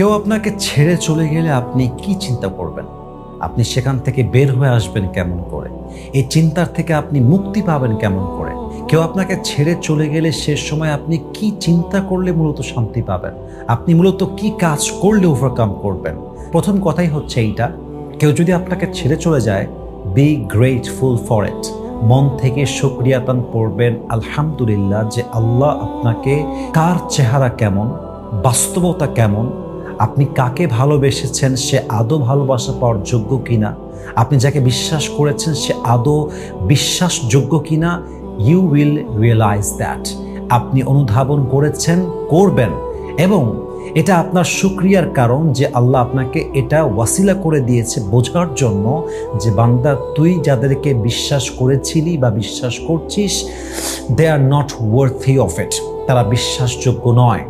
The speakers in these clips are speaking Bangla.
কেউ আপনাকে ছেড়ে চলে গেলে আপনি কি চিন্তা করবেন? আপনি সেখান থেকে বের হয়ে আসবেন কেমন করে? এই চিন্তার থেকে আপনি মুক্তি পাবেন কেমন করে? কেউ আপনাকে ছেড়ে চলে গেলে সে সময় আপনি কি চিন্তা করলে মূলত শান্তি পাবেন? আপনি মূলত কি কাজ করলে ওভারকাম করবেন? প্রথম কথাই হচ্ছে এইটা, কেউ যদি আপনাকে ছেড়ে চলে যায় বি গ্রেটফুল ফর ইট মন থেকে শুক্রিয়াতান পড়বেন আলহামদুলিল্লাহ যে আল্লাহ আপনাকে কার চেহারা কেমন, বাস্তবতা কেমন আপনি কাকে ভালোবেসেছেন, সে আদৌ ভালোবাসা পাওয়ার যোগ্য কিনা? আপনি যাকে বিশ্বাস করেছেন, সে আদৌ বিশ্বাসযোগ্য কিনা? ইউ উইল রিয়েলাইজ দ্যাট আপনি অনুধাবন করেছেন, করবেন। এবং এটা আপনার সুক্রিয়ার কারণ যে আল্লাহ আপনাকে এটা ওয়াসিলা করে দিয়েছে বোঝার জন্য যে, বান্দা, তুই যাদেরকে বিশ্বাস করেছিলি বা বিশ্বাস করছিস they are not worthy of it তারা বিশ্বাসযোগ্য নয়,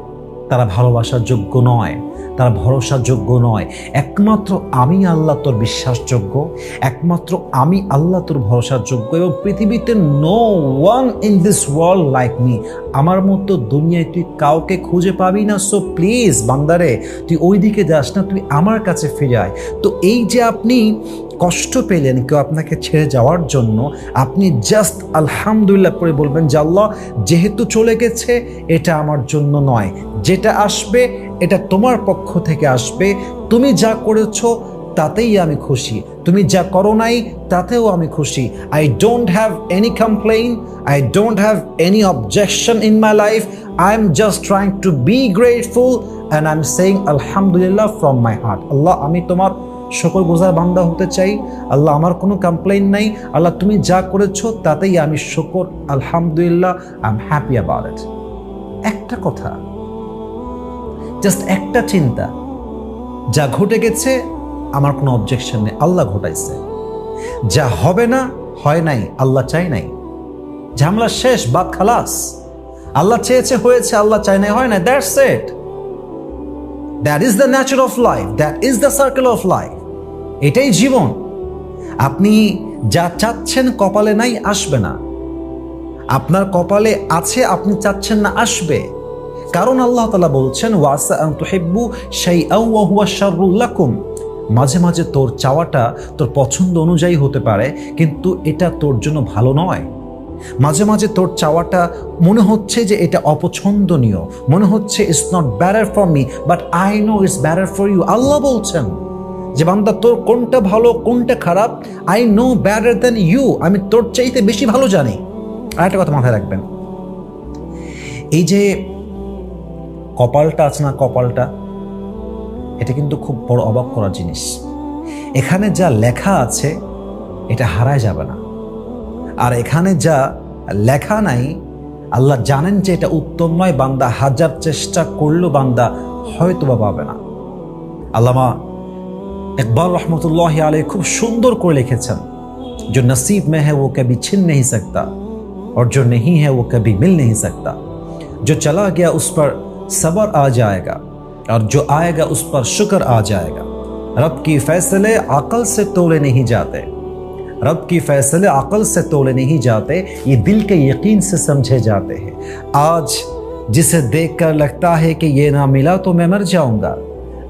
তারা ভালোবাসার যোগ্য নয়। তারা ভরসাযোগ্য নয়। একমাত্র আমি আল্লাহ তোর বিশ্বাসযোগ্য, একমাত্র আমি আল্লাহ তোর ভরসাযোগ্য এবং পৃথিবীতে no one in this world like me আমার মতো দুনিয়ায় তুই কাউকে খুঁজে পাবি না সো প্লিজ বান্দারে, তুই ওই দিকে যাস না, তুই আমার কাছে ফিরে আয়। তো এই যে আপনি কষ্ট পেলেন কেউ আপনাকে ছেড়ে যাওয়ার জন্য, আপনি জাস্ট আলহামদুলিল্লাহ করে বলবেন যে আল্লাহ, যেহেতু চলে গেছে, এটা আমার জন্য নয়। যেটা আসবে এটা তোমার পক্ষ থেকে আসবে। তুমি যা করেছ তাতেই আমি খুশি। তুমি যা করো নাই তাতেও আমি খুশি। I don't have any complain I don't have any objection in my life I am just trying to be grateful and I am saying আলহামদুলিল্লাহ ফ্রম মাই হার্ট আল্লাহ, আমি তোমার সকল বোঝার বান্দা হতে চাই। আল্লাহ, আমার কোনো কমপ্লেইন নাই। আল্লাহ, তুমি যা করেছ তাতেই আমি শকর। আলহামদুলিল্লাহ I am happy about it একটা কথা জাস্ট একটা চিন্তা। যা ঘটে গেছে, আমার কোনো অবজেকশন নেই। আল্লাহ ঘটাইছে। যা হবে না, হয় নাই, আল্লাহ চাই নাই। ঝামলা শেষ, বাদ খালাস। আল্লাহ চেয়েছে, হয়েছে, আল্লাহ চাই নাই, হয় নাই that's it that is the nature of life that is the circle of life এটাই জীবন। আপনি যা চাচ্ছেন কপালে নাই, আসবে না। আপনার কপালে আছে, আপনি চাচ্ছেন না, আসবে। কারণ আল্লাহ তালা বলছেন, ওয়াসা তুহিব্বু শাররুল লাকুম। মাঝে মাঝে তোর চাওয়াটা তোর পছন্দ অনুযায়ী হতে পারে, কিন্তু এটা তোর জন্য ভালো নয়। মাঝে মাঝে তোর চাওয়াটা মনে হচ্ছে যে এটা অপছন্দনীয়, মনে হচ্ছে it's not better for me but I know it's better for you আল্লাহ বলছেন যে, বান্দা, তোর কোনটা ভালো, কোনটা খারাপ? I know better then you আমি তোর চাইতে বেশি ভালো জানি। আর একটা কথা মাথায় রাখবেন। এই যে কপালটা আছে না কপালটা এটা কিন্তু খুব বড় অবাক করার জিনিস এখানে যা লেখা আছে এটা হারায় যাবে না আর এখানে যা লেখা নাই আল্লাহ জানেন যে এটা উত্তম নয় বান্দা হাজার চেষ্টা করলেও বান্দা হয়তো বা পাবে না আল্লামা ইকবাল রহমতুল্লাহ আলী খুব সুন্দর করে লিখেছেন जो नसीब में है वो कभी छिन नहीं सकता और जो नहीं है वो कभी मिल नहीं सकता जो चला गया उस पर सबर आ जाएगा, और जो आएगा उस पर शुक्र आ जाएगा। रब की फैसले अकल से तोड़े नहीं जाते। रब की फैसले अकल से तोड़े नहीं जाते, ये दिल के यकीन से समझे जाते हैं। आज जिसे देखकर लगता है कि ये ना मिला तो मैं मर जाऊँगा।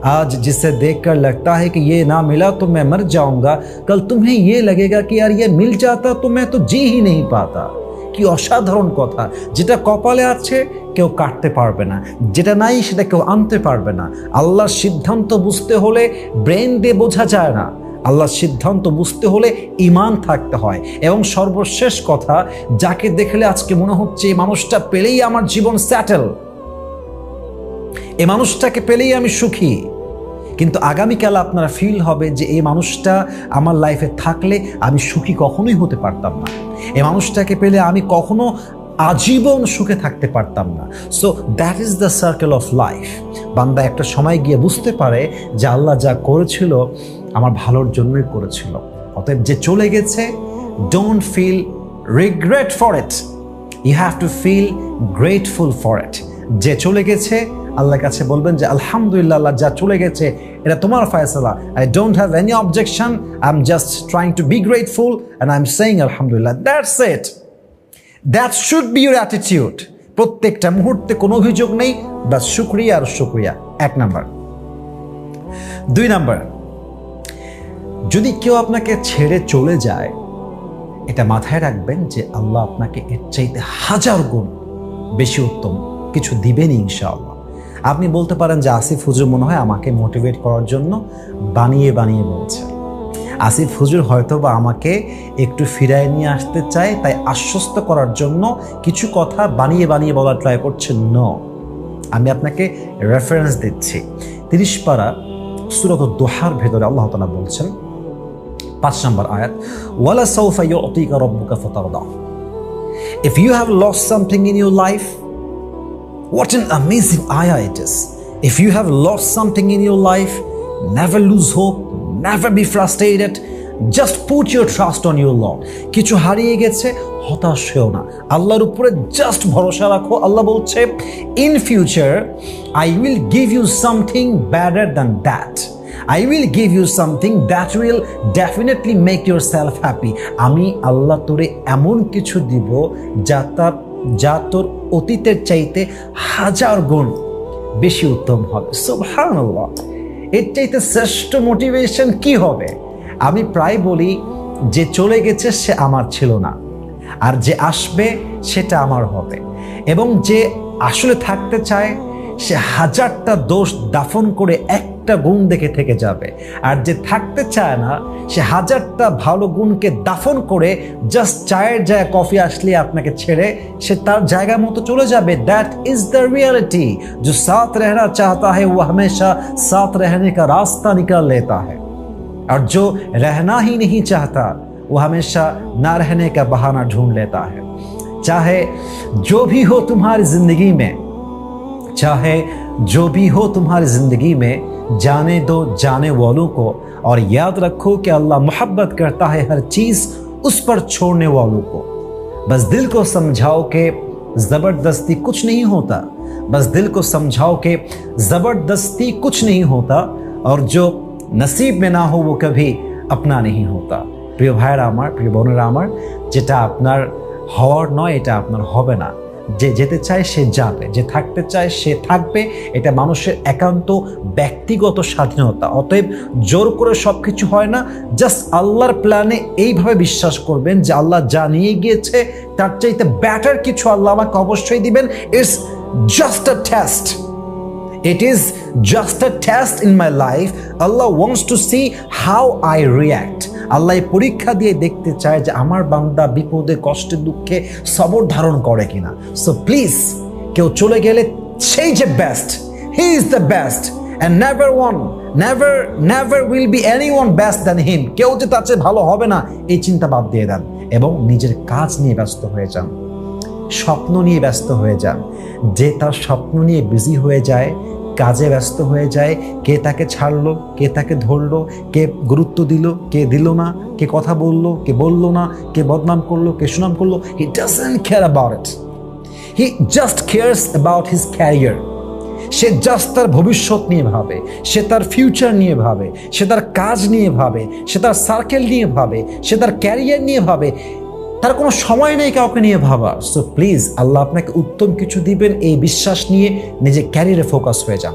आज जिसे देखकर लगता है कि ये ना मिला तो मैं मर जाऊँगा। कल तुम्हें ये लगेगा कि यार ये मिल जाता तो मैं तो जी ही नहीं पाता। কি অসাধারণ কথা। যেটা কপালে আছে, কেউ কাটতে পারবে না। যেটা নাই, সেটা কেউ আনতে পারবে না। আল্লাহর সিদ্ধান্ত বুঝতে হলে ব্রেন দিয়ে বোঝা যায় না। আল্লাহর সিদ্ধান্ত বুঝতে হলে ইমান থাকতে হয়। এবং সর্বশেষ কথা, যাকে দেখলে আজকে মনে হচ্ছে এই মানুষটা পেলেই আমার জীবন স্যাটেল এ মানুষটাকে পেলেই আমি সুখী। কিন্তু আগামীকাল আপনারা ফিল হবে যে এই মানুষটা আমার লাইফে থাকলে আমি সুখী কখনোই হতে পারতাম না। এই মানুষটাকে পেলে আমি কখনো আজীবন সুখে থাকতে পারতাম না। So that is the circle of life বান্দা একটা সময় গিয়ে বুঝতে পারে যে আল্লাহ যা করেছিল আমার ভালোর জন্যই করেছিল। অতএব যে চলে গেছে don't feel regret for it you have to feel grateful for it যে চলে গেছে আল্লাহর কাছে বলবেন যে, আলহামদুলিল্লাহ যা চলে গেছে, এটা তোমার ফয়সলা। I don't have any objection I am just trying to be grateful and I am saying আলহামদুলিল্লাহ that's it that should be your attitude প্রত্যেকটা মুহূর্তে কোনো অভিযোগ নেই, বাস শুক্রিয়া আর শুক্রিয়া। এক নাম্বার। দুই নাম্বার। যদি কেউ আপনাকে ছেড়ে চলে যায়, এটা মাথায় রাখবেন যে, আল্লাহ আপনাকে এর চাইতে হাজার গুণ বেশি উত্তম কিছু দিবেন ইনশাআল্লাহ। আপনি বলতে পারেন যে আসিফ হুজুর মনে হয় আমাকে মোটিভেট করার জন্য বানিয়ে বানিয়ে বলছে। আসিফ হুজুর হয়তো বা আমাকে একটু ফিরায় নিয়ে আসতে চায় তাই আশ্বস্ত করার জন্য কিছু কথা বানিয়ে বানিয়ে বলার ট্রাই করছেন ন আমি আপনাকে রেফারেন্স দিচ্ছি। তিরিশ পারা সুরত দোহার ভেতরে আল্লাহ তালা বলছেন পাঁচ নম্বর আয়াত ওয়ালা সৌফা ইউতিকা রব্বুকা ফাতারদা। If you have lost something in your life, what an amazing ayah it is. If you have lost something in your life, never lose hope, never be frustrated. Just put your trust on your Lord. কিছু হারিয়ে গেছে হতাশ হয়েও না আল্লাহর উপরে জাস্ট ভরসা রাখো আল্লাহ বলছে in future I will give you something better than that I will give you something that will definitely make yourself happy আমি আল্লাহ তোরে এমন কিছু দিব যা তার যা তোর অতীতের চাইতে হাজার গুণ বেশি উত্তম হবে। সুবহানাল্লাহ। এর চাইতে শ্রেষ্ঠ মোটিভেশন কি হবে? আমি প্রায় বলি, যে চলে গেছে সে আমার ছিল না, আর যে আসবে সেটা আমার হবে। এবং যে আসলে থাকতে চায়, সে হাজারটা দোষ দাফন করে একটা গুণ দেখে থেকে যাবে আর যে থাকতে চায় না সে হাজারটা ভালো গুণকে দাফন করে জাস্ট চায়ের জায়গায় কফি আসলে আপনাকে ছেড়ে সে তার জায়গা মতো চলে যাবে দ্যাট ইজ দ্য रियलिटी जो साथ रहना चाहता है वो हमेशा साथ रहने का रास्ता निकाल लेता है और जो रहना ही नहीं चाहता वो हमेशा ना रहने का बहाना ढूंढ लेता है चाहे जो भी हो तुम्हारी जिंदगी में चाहे जो भी हो तुम्हारी जिंदगी में जाने दो जाने वालों को और याद रखो कि अल्लाह मोहब्बत करता है हर चीज उस पर छोड़ने वालों को बस दिल को समझाओ कि जबरदस्ती कुछ नहीं होता बस दिल को समझाओ कि जबरदस्ती कुछ नहीं होता और जो नसीब में ना हो वो कभी अपना नहीं होता প্রিয় ভাইয়েরা আমার প্রিয় বোনেরা আমার যেটা আপনার হওয়ার নয় এটা আপনার হবে না যে যেতে চায় সে যাবে, যে থাকতে চায় সে থাকবে এটা মানুষের একান্ত ব্যক্তিগত স্বাধীনতা অতএব জোর করে সব কিছু হয় না জাস্ট আল্লাহর প্ল্যানে এইভাবে বিশ্বাস করবেন যে আল্লাহ যা নিয়ে গিয়েছে, তার চাইতে ব্যাটার কিছু আল্লাহ আমাকে অবশ্যই দিবেন it's just a test It is just a test in my life. Allah wants to see how I react. আল্লাহ এই পরীক্ষা দিয়ে দেখতে চায় যে আমার বান্দা বিপদে, কষ্টে, দুঃখে সবর ধারণ করে কিনা। সো প্লিজ কেউ চলে গেলে সেই যে best he is the best and never one never never will be any one best than him কেউ যে তার চেয়ে ভালো হবে না, এই চিন্তা বাদ দিয়ে দেন এবং নিজের কাজ নিয়ে ব্যস্ত হয়ে যান। স্বপ্ন নিয়ে ব্যস্ত হয়ে যান। যে তার স্বপ্ন নিয়ে বিজি হয়ে যায় কাজে ব্যস্ত হয়ে যায়। কে তাকে ছাড়লো, কে তাকে ধরলো, কে গুরুত্ব দিল, কে দিল না, কে কথা বলল, কে বলল না, কে বদনাম করল, কে সুনাম করল he doesn't care about it he just cares about his career say just তার ভবিষ্যৎ নিয়ে ভাবে, সে তার ফিউচার নিয়ে ভাবে, সে তার কাজ নিয়ে ভাবে, সে তার সার্কেল নিয়ে ভাবে, সে তার ক্যারিয়ার নিয়ে ভাবে। তার কোনো সময় নেই কাউকে নিয়ে ভাবা সো প্লিজ আল্লাহ আপনাকে উত্তম কিছু দিবেন এই বিশ্বাস নিয়ে নিজের ক্যারিয়ারে ফোকাস হয়ে যান।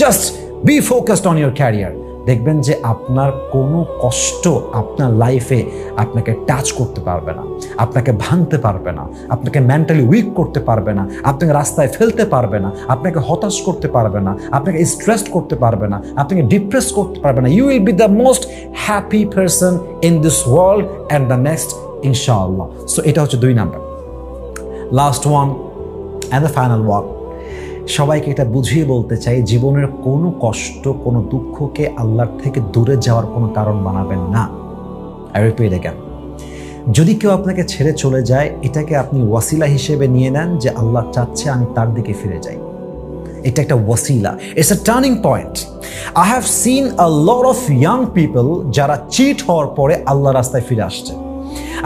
Just be focused on your career দেখবেন যে আপনার কোনো কষ্ট আপনার লাইফে আপনাকে টাচ করতে পারবে না, আপনাকে ভাঙতে পারবে না, আপনাকে মেন্টালি উইক করতে পারবে না, আপনাকে রাস্তায় ফেলতে পারবে না, আপনাকে হতাশ করতে পারবে না, আপনাকে স্ট্রেসড করতে পারবে না, আপনাকে ডিপ্রেস করতে পারবে না। You will be the most happy person in this world and the next ইনশাআল্লাহ। সো এটা হচ্ছে দুই number. Last one and the final one সবাইকে এটা বুঝিয়ে বলতে চাই, জীবনের কোনো কষ্ট, কোনো দুঃখকে আল্লাহর থেকে দূরে যাওয়ার কোনো কারণ বানাবেন না। আই রিপিট যদি কেউ আপনাকে ছেড়ে চলে যায়, এটাকে আপনি ওয়াসিলা হিসেবে নিয়ে নেন যে আল্লাহ চাচ্ছে আমি তার দিকে ফিরে যাই। এটা একটা ওয়াসিলা। It's a turning point I have seen a lot of young people যারা চিট হওয়ার পরে আল্লাহ রাস্তায় ফিরে আসছে।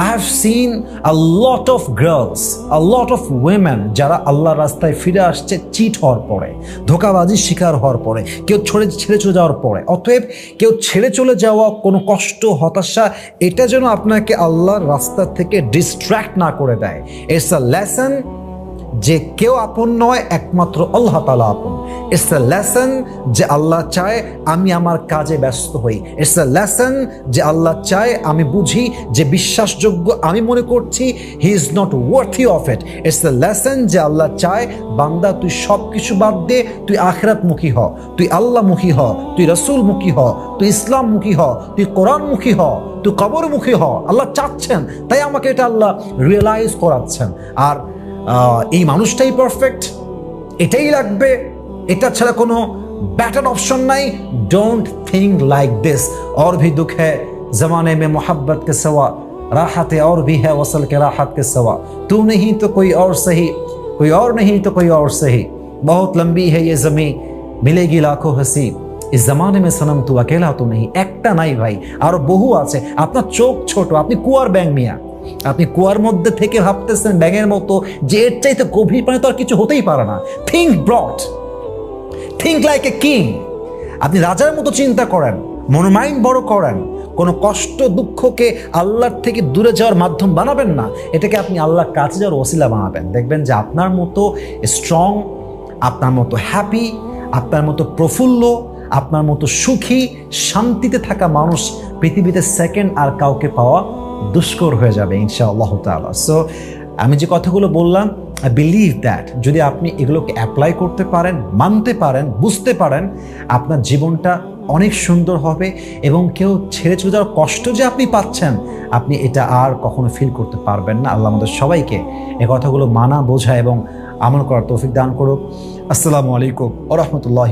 I have seen a lot of girls a lot of women যারা আল্লাহ রাস্তায় ফিরে আসছে চিট হওয়ার পরে, ধোকাবাজির শিকার হওয়ার পরে, কেউ ছেড়ে ছেড়ে চলে যাওয়ার পরে। অতএব কেউ ছেড়ে চলে যাওয়া, কোনো কষ্ট, হতাশা, এটা যেন আপনাকে আল্লাহর রাস্তা থেকে ডিস্ট্র্যাক্ট না করে দেয়। ইটস আ লেসন যে কেউ আপন নয়, একমাত্র আল্লাহ তালা আপন। ইটস এ লেসন যে আল্লাহ চায় আমি আমার কাজে ব্যস্ত হই। ইটস এ লেসন যে আল্লাহ চায় আমি বুঝি যে বিশ্বাসযোগ্য আমি মনে করছি he is not worthy of it it's a lesson যে আল্লাহ চায়, বান্দা, তুই সব কিছু বাদ দে, তুই আখরাতমুখী হ। তুই আল্লাহমুখী হ, তুই রসুলমুখী হ, তুই ইসলামমুখী হ, তুই কোরআনমুখী হ, তুই কবরমুখী হ। আল্লাহ চাচ্ছেন, তাই আমাকে এটা আল্লাহ রিয়েলাইজ করাচ্ছেন। আর এই মানুষটাই পারফেক্ট এটাই লাগবে এটা ছাড়া কোনো बेटर ऑप्शन नहीं डोंट थिंक लाइक दिस और भी दुख है जमाने में मोहब्बत के सवा राहत और भी है वसल के राहत के सवा तू नहीं तो कोई और सही कोई और नहीं तो कोई और सही बहुत लंबी है ये जमी मिलेगी लाखों हंसी इस जमाने में सनम तू अकेला तो नहीं একটা নাই ভাই আরো বহু আছে আপনার চোখ ছোট আপনি কুয়ার ব্যাং মিয়া আপনি কুয়ার মধ্যে থেকে ভাবতেছেন ব্যাঙের মতো যে এর চাইতে গভীর পানি তো আর কিছু হতেই পারে না। Think broad think like a king আপনি রাজার মতো চিন্তা করেন, মনোমাইন্ড বড় করেন, কোনো কষ্ট, দুঃখকে আল্লাহর থেকে দূরে যাওয়ার মাধ্যম বানাবেন না। এটাকে আপনি আল্লাহর কাছে যাওয়ার ওসিলা বানাবেন। দেখবেন যে আপনার মতো স্ট্রং আপনার মতো হ্যাপি আপনার মতো প্রফুল্ল, আপনার মতো সুখী, শান্তিতে থাকা মানুষ পৃথিবীতে সেকেন্ড আর কাউকে পাওয়া দুষ্কর হয়ে যাবে ইনশা আল্লাহ তালা সো আমি যে কথাগুলো বললাম আই বিলিভ দ্যাট যদি আপনি এগুলোকে অ্যাপ্লাই করতে পারেন, মানতে পারেন, বুঝতে পারেন, আপনার জীবনটা অনেক সুন্দর হবে এবং কেউ ছেড়ে চলে যাওয়ার কষ্ট যে আপনি পাচ্ছেন, আপনি এটা আর কখনো ফিল করতে পারবেন না। আল্লাহ আমাদের সবাইকে এ কথাগুলো মানা বোঝা এবং আমল করার তৌফিক দান করুক। আসসালামু আলাইকুম ও রহমতুল্লাহ